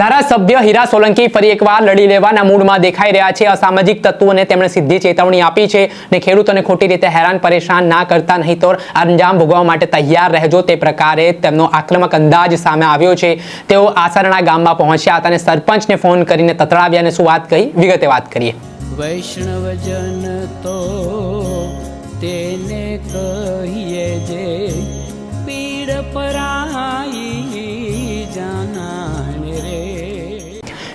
ધારાસભ્ય હીરા સોલંકી ફરી એકવાર લડી લેવાના મૂડમાં દેખાઈ રહ્યા છે. અસામાજિક તત્વોને તેમણે સીધી ચેતવણી આપી છે ને ખેડૂતોને ખોટી રીતે હેરાન પરેશાન ના કરતા નહીં તો અંજામ ભોગવવા માટે તૈયાર રહેજો. તે પ્રકારે તેમનો આક્રમક અંદાજ સામે આવ્યો છે. તેઓ આસરણા ગામમાં પહોંચ્યા હતા અને સરપંચને ફોન કરીને તતડાવ્યા અને શું વાત કહી? વિગતે વાત કરીએ. વૈષ્ણવજન તો તેને કહીએ જે પીડ પરાઈ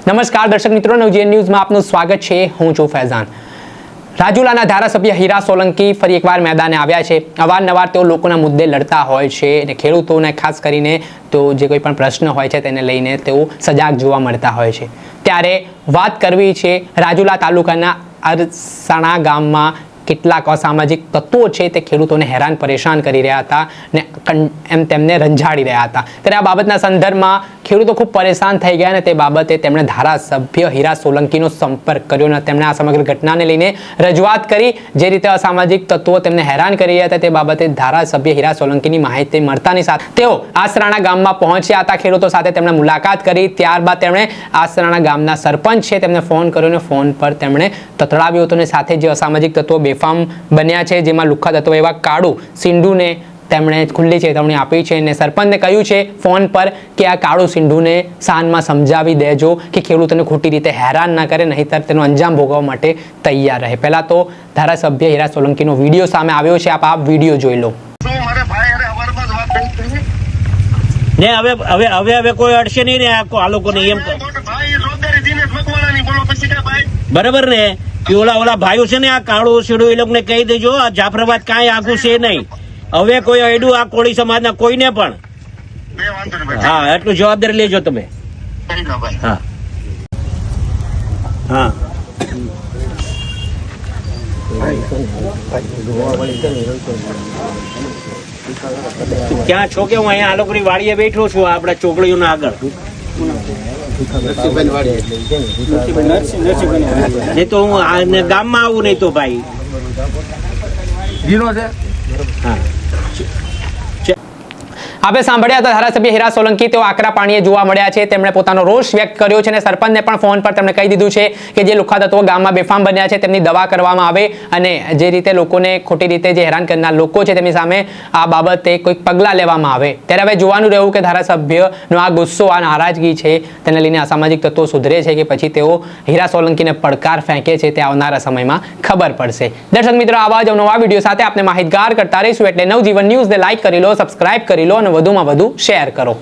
નમસ્કાર દર્શક મિત્રો, નવજીવન ન્યૂઝમાં આપનું સ્વાગત છે. હું છું ફૈઝાન. રાજુલાના ધારાસભ્ય હીરા સોલંકી ફરી એકવાર મેદાને આવ્યા છે. અવારનવાર તેઓ લોકોના મુદ્દે લડતા હોય છે અને ખેડૂતોને, ખાસ કરીને તો જે કોઈ પણ પ્રશ્ન હોય છે તેને લઈને તેઓ સજાગ જોવા મળતા હોય છે. ત્યારે વાત કરવી છે રાજુલા તાલુકાના અરસાણા ગામમાં કેટલાક અસામાજિક તત્વો છે તે ખેડૂતોને હેરાન પરેશાન કરી રહ્યા હતા ને એમ તેમને રંજાડી રહ્યા હતા. ત્યારે આ બાબતના સંદર્ભમાં ખેડૂતો ખૂબ પરેશાન થઈ ગયા અને તે બાબતે તેમણે ધારાસભ્ય હીરા સોલંકીનો સંપર્ક કર્યો અને તેમણે આ સમગ્ર ઘટનાને લઈને રજૂઆત કરી. જે રીતે અસામાજિક તત્વો તેમને હેરાન કરી રહ્યા હતા, તે બાબતે ધારાસભ્ય હીરા સોલંકીની માહિતી મળતાની સાથે તેઓ આસરાણા ગામમાં પહોંચ્યા હતા. ખેડૂતો સાથે તેમણે મુલાકાત કરી. ત્યારબાદ તેમણે આસરાણા ગામના સરપંચ છે, તેમને ફોન કર્યો અને ફોન પર તેમણે તતડાવ્યો હતો અને સાથે જે અસામાજિક તત્વો બેફામ બન્યા છે, જેમાં લુખ્ખા તત્વો એવા કાળુ સિંધુને તેમણે ખુલ્લી ચેતવણી આપી છે અને સરપંચને કહ્યું છે ફોન પર કે આ કાળુ સિંધુને સાનમાં સમજાવી દેજો કે ખેડૂતોને ખોટી રીતે હેરાન ના કરે નહીંતર તેનો અંજામ ભોગવવા માટે તૈયાર રહે. પહેલા તો ધારાસભ્ય હીરા સોલંકીનો વીડિયો સામે આવ્યો છે આપ આ વીડિયો જોઈ લો. ને હવે હવે હવે હવે કોઈ અડશે નહીં ને આ લોકો લોકોને એમ ક- મોટો ભાઈ એ જવાબદારી દિનેશ મકવાણાની બોલો પછી કે ભાઈ? બરાબર ને? ઓલા ઓલા ભાઈઓ છે ને આ કાળો શેડો એ લોકોને કહી દેજો આ જાફરાબાદ કાંઈ આખું છે નહીં. હવે કોઈ અડ્યું આ કોળી સમાજના કોઈને પણ? હા એટલું જવાબદારી લેજો તમે. કરી દો ભાઈ. હા. હા. ક્યાં છો કે હું અહીંયા આલોકડી વાડીએ બેઠો છું આપણા ચોકડીઓના આગળ? નહીં તો હું ગામમાં આવું નહીં તો ભાઈ. હા. આપણે સાંભળ્યા હતા ધારાસભ્ય હીરા સોલંકી તેઓ આકરા પાણીએ જોવા મળ્યા છે. તેમણે પોતાનો રોષ વ્યક્ત કર્યો છે અને સરપંચને પણ ફોન પર તેમણે કહી દીધું છે કે જે લુખા તત્વો ગામમાં બેફામ બન્યા છે તેમની દવા કરવામાં આવે અને જે રીતે લોકોને ખોટી રીતે જે હેરાન કરનાર લોકો છે તેમની સામે આ બાબતે કોઈક પગલાં લેવામાં આવે. ત્યારે હવે જોવાનું રહ્યું કે ધારાસભ્યનો આ ગુસ્સો, આ નારાજગી છે તેને લઈને અસામાજિક તત્વો સુધરે છે કે પછી તેઓ હીરા સોલંકીને પડકાર ફેંકે છે તે આવનારા સમયમાં ખબર પડશે. દર્શક મિત્રો, આવા જ નવા વીડિયો સાથે આપણે માહિતગાર કરતા રહીશું. એટલે નવજીવન ન્યૂઝને લાઈક કરી લો, સબસ્ક્રાઇબ કરી લો અને વધુમાં વધુ શેર કરો.